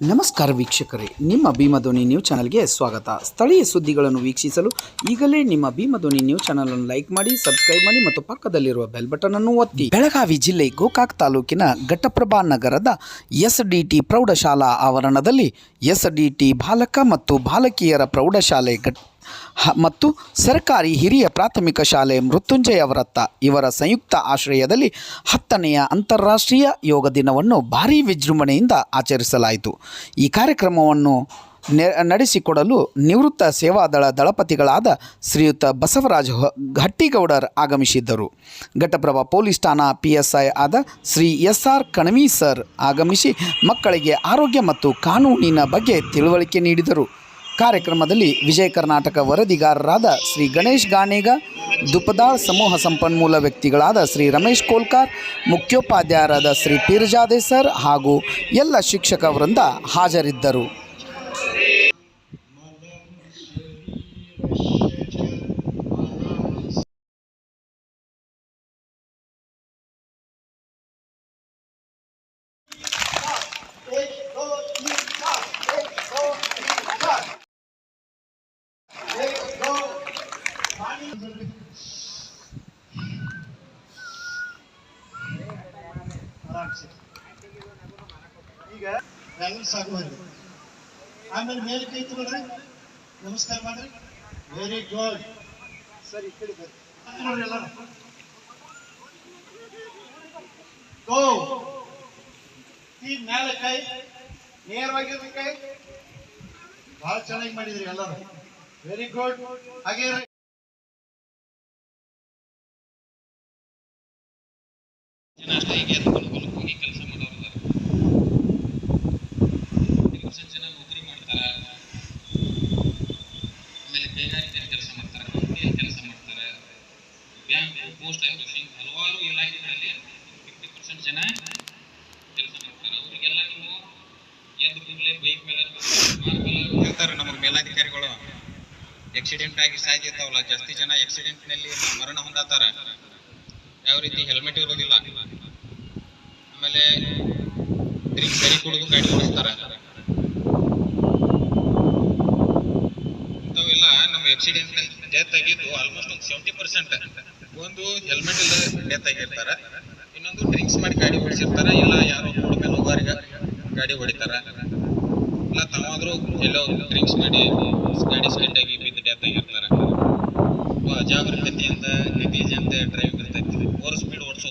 ನಮಸ್ಕಾರ ವೀಕ್ಷಕರೇ, ನಿಮ್ಮ ಭೀಮಧ್ವನಿ ನ್ಯೂಸ್ ಚಾನಲ್ಗೆ ಸ್ವಾಗತ. ಸ್ಥಳೀಯ ಸುದ್ದಿಗಳನ್ನು ವೀಕ್ಷಿಸಲು ಈಗಲೇ ನಿಮ್ಮ ಭೀಮಧ್ವನಿ ನ್ಯೂಸ್ ಚಾನಲ್ ಅನ್ನು ಲೈಕ್ ಮಾಡಿ, ಸಬ್ಸ್ಕ್ರೈಬ್ ಮಾಡಿ ಮತ್ತು ಪಕ್ಕದಲ್ಲಿರುವ ಬೆಲ್ ಬಟನ್ ಅನ್ನು ಒತ್ತಿ. ಬೆಳಗಾವಿ ಜಿಲ್ಲೆ ಗೋಕಾಕ್ ತಾಲೂಕಿನ ಘಟ್ಟಪ್ರಭಾ ನಗರದ ಎಸ್ ಡಿ ಪ್ರೌಢಶಾಲಾ ಆವರಣದಲ್ಲಿ ಎಸ್ ಡಿ ಬಾಲಕ ಮತ್ತು ಬಾಲಕಿಯರ ಪ್ರೌಢಶಾಲೆ ಘಟ್ ಮತ್ತು ಸರ್ಕಾರಿ ಹಿರಿಯ ಪ್ರಾಥಮಿಕ ಶಾಲೆ ಮೃತ್ಯುಂಜಯ ವ್ರತ್ತ ಇವರ ಸಂಯುಕ್ತ ಆಶ್ರಯದಲ್ಲಿ ಹತ್ತನೆಯ ಅಂತಾರಾಷ್ಟ್ರೀಯ ಯೋಗ ದಿನವನ್ನು ಭಾರೀ ವಿಜೃಂಭಣೆಯಿಂದ ಆಚರಿಸಲಾಯಿತು. ಈ ಕಾರ್ಯಕ್ರಮವನ್ನು ನಡೆಸಿಕೊಡಲು ನಿವೃತ್ತ ಸೇವಾದಳ ದಳಪತಿಗಳಾದ ಶ್ರೀಯುತ ಬಸವರಾಜ ಹಟ್ಟಿಗೌಡರ್ ಆಗಮಿಸಿದ್ದರು. ಘಟಪ್ರಭಾ ಪೊಲೀಸ್ ಠಾಣಾ ಪಿ ಎಸ್ ಐ ಆದ Shri S R Kanavi sir ಆಗಮಿಸಿ ಮಕ್ಕಳಿಗೆ ಆರೋಗ್ಯ ಮತ್ತು ಕಾನೂನಿನ ಬಗ್ಗೆ ತಿಳುವಳಿಕೆ ನೀಡಿದರು. ಕಾರ್ಯಕ್ರಮದಲ್ಲಿ ವಿಜಯ ಕರ್ನಾಟಕ ವರದಿಗಾರರಾದ ಶ್ರೀ ಗಣೇಶ್ ಗಾಣೇಗ, ದುಪದಾಳ್ ಸಮೂಹ ಸಂಪನ್ಮೂಲ ವ್ಯಕ್ತಿಗಳಾದ ಶ್ರೀ ರಮೇಶ್ ಕೋಲ್ಕಾರ್, ಮುಖ್ಯೋಪಾಧ್ಯಾಯರಾದ ಶ್ರೀ ಪೀರ್ಜಾದೆ ಸರ್ ಹಾಗೂ ಎಲ್ಲ ಶಿಕ್ಷಕ ವೃಂದ ಹಾಜರಿದ್ದರು. ಈಗ ಬ್ಯಾಲೆನ್ಸ್ ಆಗುವಲ್ಲಿ ಆಮೇಲೆ ಮೇಲೆ ಕೈ ತಗೊಳ್ರಿ. ನಮಸ್ಕಾರ ಮಾಡ್ರಿ. ವೆರಿ ಗುಡ್ ಸರಿ ಈ ನೋಡ್ರಿ ಎಲ್ಲರೂ. ಗೋ ಈ ಮೇಲೆ ಕೈ ನೇರವಾಗಿರ್ರಿ ಕೈ. ಬಹಳ ಚೆನ್ನಾಗಿ ಮಾಡಿದ್ರಿ ಎಲ್ಲರೂ. ವೆರಿ ಗುಡ್ ಹಾಗೆ ಈಗ ಕೆಲಸ ಅದಾರ ಪರ್ಸೆಂಟ್ ಜನ ನೌಕರಿ ಮಾಡ್ತಾರ ಆಮೇಲೆ ಕೈಗಾರಿಕೆ ಕೆಲಸ ಮಾಡ್ತಾರೆ ಕಂಪ್ನಿಯಲ್ಲಿ ಕೆಲಸ ಮಾಡ್ತಾರೆ ಬ್ಯಾಂಕ್ ಪೋಸ್ಟ್ ಹಿಂಗೆ ಹಲವಾರು ಇಲಾಖೆಗಳಲ್ಲಿ ಫಿಫ್ಟಿ ಪರ್ಸೆಂಟ್ ಜನ ಕೆಲಸ ಮಾಡ್ತಾರೆ. ಅವರಿಗೆಲ್ಲ ನೀವು ಎದ್ದು ಕೂಡಲೇ ಬೈಕ್ ಮೇಲೆ ಹೇಳ್ತಾರೆ. ನಮ್ಮ ಮೇಲಾಧಿಕಾರಿಗಳು. ಆಕ್ಸಿಡೆಂಟ್ ಆಗಿ ಸಾಯ್ತಿರ್ತಾವಲ್ಲ ಜಾಸ್ತಿ ಜನ ಆಕ್ಸಿಡೆಂಟ್ನಲ್ಲಿ ಮರಣ ಹೊಂದಾತಾರೆ. ಯಾವ ರೀತಿ ಹೆಲ್ಮೆಟ್ ಇರೋದಿಲ್ಲ. ಆಮೇಲೆ ಡ್ರಿಂಕ್ ಸರಿ ಕುಡಿದು ಗಾಡಿ ಓಡಿಸ್ತಾರೆ. ಇಂಥವೆಲ್ಲ ನಮ್ಮ ಆಕ್ಸಿಡೆಂಟ್ ಡೆತ್ ಆಗಿದ್ದು ಆಲ್ಮೋಸ್ಟ್ ಒಂದು ಸೆವೆಂಟಿ ಪರ್ಸೆಂಟ್ ಒಂದು ಹೆಲ್ಮೆಟ್ ಇಲ್ಲದೆ ಡೆತ್ ಆಗಿರ್ತಾರೆ ಇನ್ನೊಂದು ಡ್ರಿಂಕ್ಸ್ ಮಾಡಿ ಗಾಡಿ ಓಡಿಸಿರ್ತಾರ. ಇಲ್ಲ ಯಾರೋ ರೋಡ್ ಮೇಲೆ ಹೋಗೋರಿಗೆ ಗಾಡಿ ಹೊಡಿತಾರ. ಇಲ್ಲ ತಾವಾದ್ರೂ ಎಲ್ಲೋ ಡ್ರಿಂಕ್ಸ್ ಮಾಡಿ ಗಾಡಿ ಸ್ಕಿಡ್ ಆಗಿ ಬಿದ್ದು ಡೆತ್ ಆಗಿರ್ತಾರ ಅಜಾಗರೂಕತೆಯಿಂದ ನೆಗ್ಲಿಜೆಂಟ್ ಡ್ರೈವಿಂಗ್ ಇರ್ತೈತಿ. Over speed ಓಡಿಸೋ